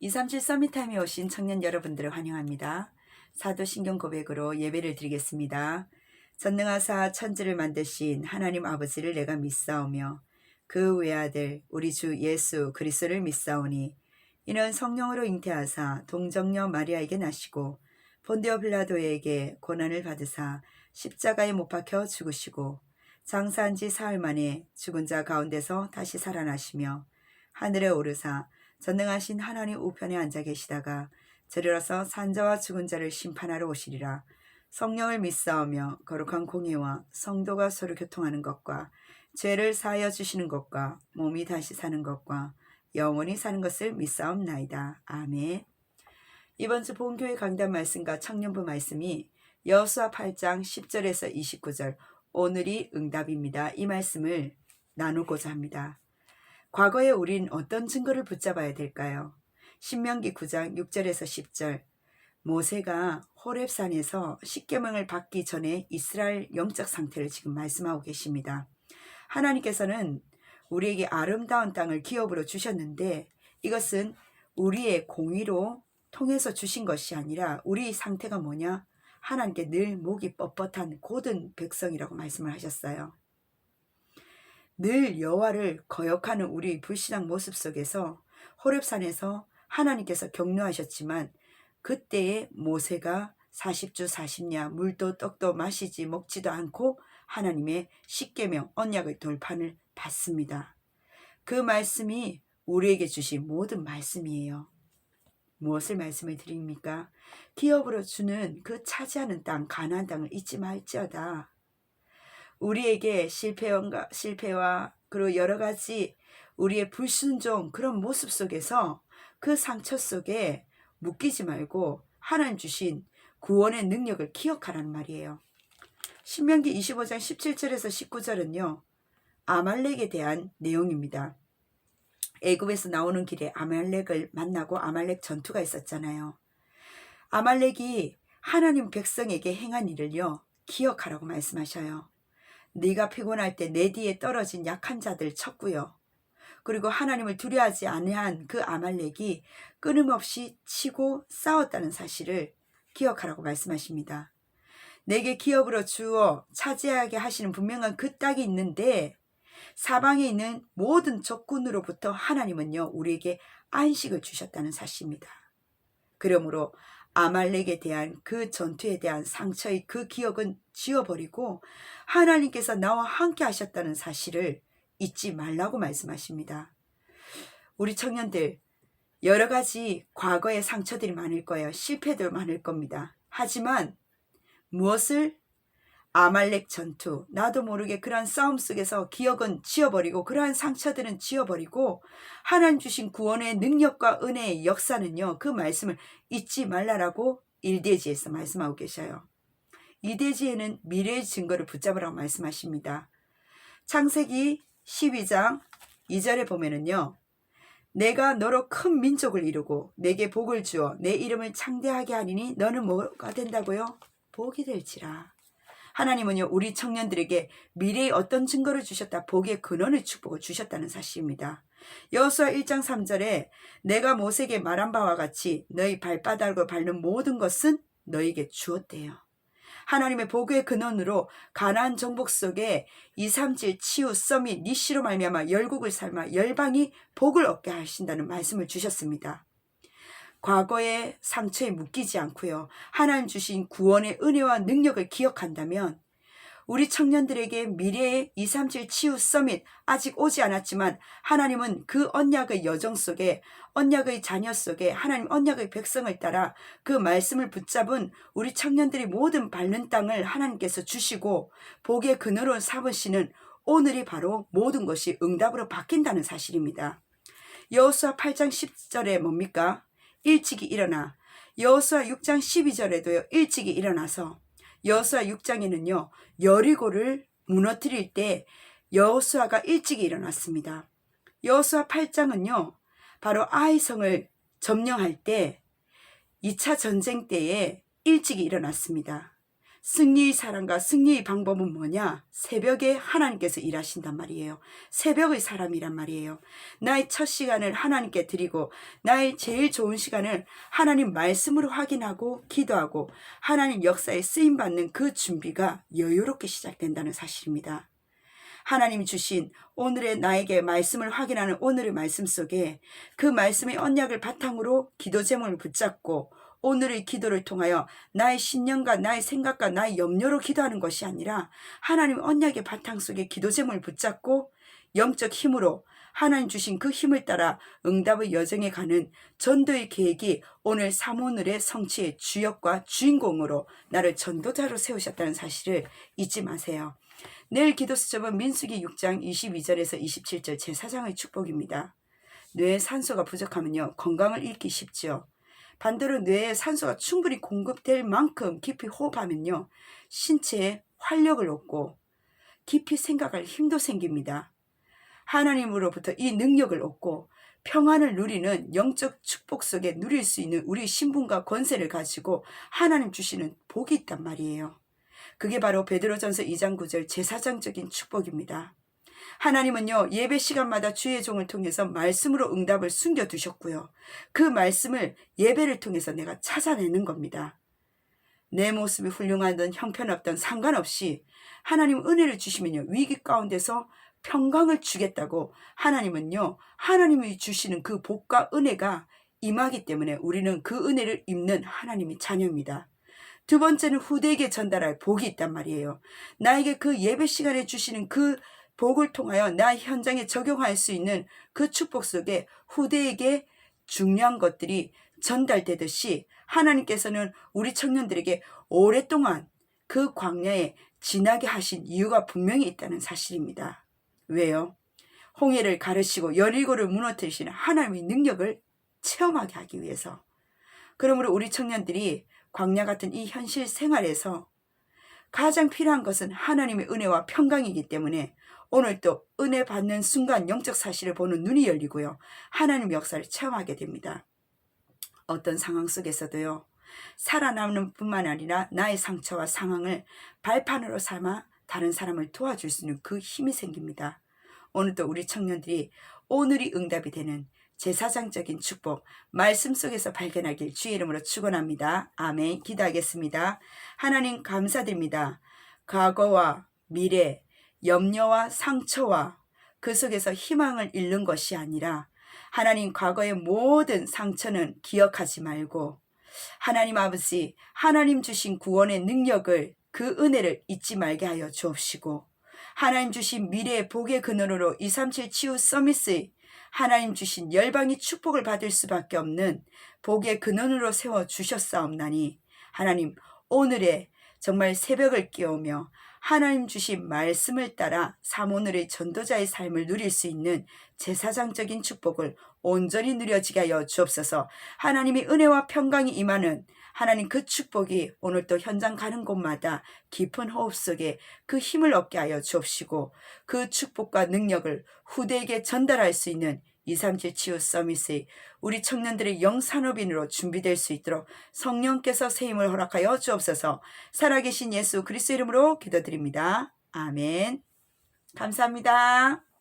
237 서밋타임에 오신 청년 여러분들을 환영합니다. 사도신경 고백으로 예배를 드리겠습니다. 전능하사 천지를 만드신 하나님 아버지를 내가 믿사오며 그 외아들 우리 주 예수 그리스도를 믿사오니 이는 성령으로 잉태하사 동정녀 마리아에게 나시고 본데오 빌라도에게 고난을 받으사 십자가에 못 박혀 죽으시고 장사한 지 사흘 만에 죽은 자 가운데서 다시 살아나시며 하늘에 오르사 전능하신 하나님 우편에 앉아 계시다가 저리로서 산자와 죽은 자를 심판하러 오시리라. 성령을 믿사오며 거룩한 공예와 성도가 서로 교통하는 것과 죄를 사하여 주시는 것과 몸이 다시 사는 것과 영원히 사는 것을 믿사옵나이다. 아멘. 이번 주 본교회 강단 말씀과 청년부 말씀이 여수와 8장 10절에서 29절 오늘이 응답입니다. 이 말씀을 나누고자 합니다. 과거에 우린 어떤 증거를 붙잡아야 될까요? 신명기 9장 6절에서 10절 모세가 호렙산에서 십계명을 받기 전에 이스라엘 영적 상태를 지금 말씀하고 계십니다. 하나님께서는 우리에게 아름다운 땅을 기업으로 주셨는데 이것은 우리의 공의로 통해서 주신 것이 아니라 우리 상태가 뭐냐? 하나님께 늘 목이 뻣뻣한 고든 백성이라고 말씀을 하셨어요. 늘 여호와를 거역하는 우리 불신앙 모습 속에서 호렙산에서 하나님께서 격려하셨지만 그때의 모세가 40주 40냐 물도 떡도 마시지 먹지도 않고 하나님의 십계명 언약의 돌판을 받습니다. 그 말씀이 우리에게 주신 모든 말씀이에요. 무엇을 말씀을 드립니까? 기업으로 주는 그 차지하는 땅, 가나안 땅을 잊지 말지어다. 우리에게 실패와, 실패와 그리고 여러 가지 우리의 불순종 그런 모습 속에서 그 상처 속에 묶이지 말고 하나님 주신 구원의 능력을 기억하라는 말이에요. 신명기 25장 17절에서 19절은요. 아말렉에 대한 내용입니다. 애굽에서 나오는 길에 아말렉을 만나고 아말렉 전투가 있었잖아요. 아말렉이 하나님 백성에게 행한 일을요. 기억하라고 말씀하셔요. 네가 피곤할 때 내 뒤에 떨어진 약한 자들 쳤고요. 그리고 하나님을 두려워하지 아니한 그 아말렉이 끊임없이 치고 싸웠다는 사실을 기억하라고 말씀하십니다. 내게 기업으로 주어 차지하게 하시는 분명한 그 땅이 있는데 사방에 있는 모든 적군으로부터 하나님은요 우리에게 안식을 주셨다는 사실입니다. 그러므로 아말렉에 대한 그 전투에 대한 상처의 그 기억은 지워버리고 하나님께서 나와 함께 하셨다는 사실을 잊지 말라고 말씀하십니다. 우리 청년들 여러 가지 과거의 상처들이 많을 거예요. 실패도 많을 겁니다. 하지만 무엇을 아말렉 전투, 나도 모르게 그러한 싸움 속에서 기억은 지워버리고 그러한 상처들은 지워버리고 하나님 주신 구원의 능력과 은혜의 역사는요. 그 말씀을 잊지 말라라고 일대지에서 말씀하고 계셔요. 이대지에는 미래의 증거를 붙잡으라고 말씀하십니다. 창세기 12장 2절에 보면은요. 내가 너로 큰 민족을 이루고 내게 복을 주어 내 이름을 창대하게 하리니 너는 뭐가 된다고요? 복이 될지라. 하나님은요, 우리 청년들에게 미래의 어떤 증거를 주셨다, 복의 근원의 축복을 주셨다는 사실입니다. 여호수아 1장 3절에 내가 모세에게 말한 바와 같이 너희 발바닥을 밟는 모든 것은 너에게 주었대요. 하나님의 복의 근원으로 가나안 정복 속에 237 치유 서밋 니시로 말미암아 열국을 삶아 열방이 복을 얻게 하신다는 말씀을 주셨습니다. 과거의 상처에 묶이지 않고요. 하나님 주신 구원의 은혜와 능력을 기억한다면 우리 청년들에게 미래의 237 치유 서밋 아직 오지 않았지만 하나님은 그 언약의 여정 속에 언약의 자녀 속에 하나님 언약의 백성을 따라 그 말씀을 붙잡은 우리 청년들이 모든 밟는 땅을 하나님께서 주시고 복의 그늘로 삼으시는 오늘이 바로 모든 것이 응답으로 바뀐다는 사실입니다. 여호수아 8장 10절에 뭡니까? 일찍이 일어나 여호수아 6장 12절에도요. 일찍이 일어나서 여호수아 6장에는요. 여리고를 무너뜨릴 때 여호수아가 일찍이 일어났습니다. 여호수아 8장은요. 바로 아이성을 점령할 때 2차 전쟁 때에 일찍이 일어났습니다. 승리의 사랑과 승리의 방법은 뭐냐? 새벽에 하나님께서 일하신단 말이에요. 새벽의 사람이란 말이에요. 나의 첫 시간을 하나님께 드리고 나의 제일 좋은 시간을 하나님 말씀으로 확인하고 기도하고 하나님 역사에 쓰임 받는 그 준비가 여유롭게 시작된다는 사실입니다. 하나님이 주신 오늘의 나에게 말씀을 확인하는 오늘의 말씀 속에 그 말씀의 언약을 바탕으로 기도 제목을 붙잡고 오늘의 기도를 통하여 나의 신념과 나의 생각과 나의 염려로 기도하는 것이 아니라 하나님 언약의 바탕 속에 기도 제목을 붙잡고 영적 힘으로 하나님 주신 그 힘을 따라 응답의 여정에 가는 전도의 계획이 오늘 사모늘의 성취의 주역과 주인공으로 나를 전도자로 세우셨다는 사실을 잊지 마세요. 내일 기도 수첩은 민수기 6장 22절에서 27절 제4장의 축복입니다. 뇌에 산소가 부족하면요 건강을 잃기 쉽지요. 반대로 뇌에 산소가 충분히 공급될 만큼 깊이 호흡하면요 신체에 활력을 얻고 깊이 생각할 힘도 생깁니다. 하나님으로부터 이 능력을 얻고 평안을 누리는 영적 축복 속에 누릴 수 있는 우리 신분과 권세를 가지고 하나님 주시는 복이 있단 말이에요. 그게 바로 베드로전서 2장 9절 제사장적인 축복입니다. 하나님은요 예배 시간마다 주의 종을 통해서 말씀으로 응답을 숨겨 두셨고요. 그 말씀을 예배를 통해서 내가 찾아내는 겁니다. 내 모습이 훌륭하든 형편없든 상관없이 하나님 은혜를 주시면요 위기 가운데서 평강을 주겠다고 하나님은요 하나님이 주시는 그 복과 은혜가 임하기 때문에 우리는 그 은혜를 입는 하나님의 자녀입니다. 두 번째는 후대에게 전달할 복이 있단 말이에요. 나에게 그 예배 시간에 주시는 그 복을 통하여 나 현장에 적용할 수 있는 그 축복 속에 후대에게 중요한 것들이 전달되듯이 하나님께서는 우리 청년들에게 오랫동안 그 광야에 지나게 하신 이유가 분명히 있다는 사실입니다. 왜요? 홍해를 가르시고 여리고를 무너뜨리시는 하나님의 능력을 체험하게 하기 위해서. 그러므로 우리 청년들이 광야 같은 이 현실 생활에서 가장 필요한 것은 하나님의 은혜와 평강이기 때문에 오늘도 은혜 받는 순간 영적 사실을 보는 눈이 열리고요. 하나님 역사를 체험하게 됩니다. 어떤 상황 속에서도요. 살아남는 뿐만 아니라 나의 상처와 상황을 발판으로 삼아 다른 사람을 도와줄 수 있는 그 힘이 생깁니다. 오늘도 우리 청년들이 오늘이 응답이 되는 제사장적인 축복 말씀 속에서 발견하길 주의 이름으로 축원합니다. 아멘. 기도하겠습니다. 하나님 감사드립니다. 과거와 미래, 염려와 상처와 그 속에서 희망을 잃는 것이 아니라 하나님 과거의 모든 상처는 기억하지 말고 하나님 아버지 하나님 주신 구원의 능력을 그 은혜를 잊지 말게 하여 주옵시고 하나님 주신 미래의 복의 근원으로 237 치유 서미스의 하나님 주신 열방이 축복을 받을 수밖에 없는 복의 근원으로 세워 주셨사옵나니 하나님 오늘의 정말 새벽을 깨우며 하나님 주신 말씀을 따라 사모늘의 전도자의 삶을 누릴 수 있는 제사장적인 축복을 온전히 누려지게 하여 주옵소서. 하나님의 은혜와 평강이 임하는 하나님 그 축복이 오늘 또 현장 가는 곳마다 깊은 호흡 속에 그 힘을 얻게 하여 주옵시고 그 축복과 능력을 후대에게 전달할 수 있는 237 치유 서밋의 우리 청년들의 영산업인으로 준비될 수 있도록 성령께서 세임을 허락하여 주옵소서 살아계신 예수 그리스도 이름으로 기도드립니다. 아멘. 감사합니다.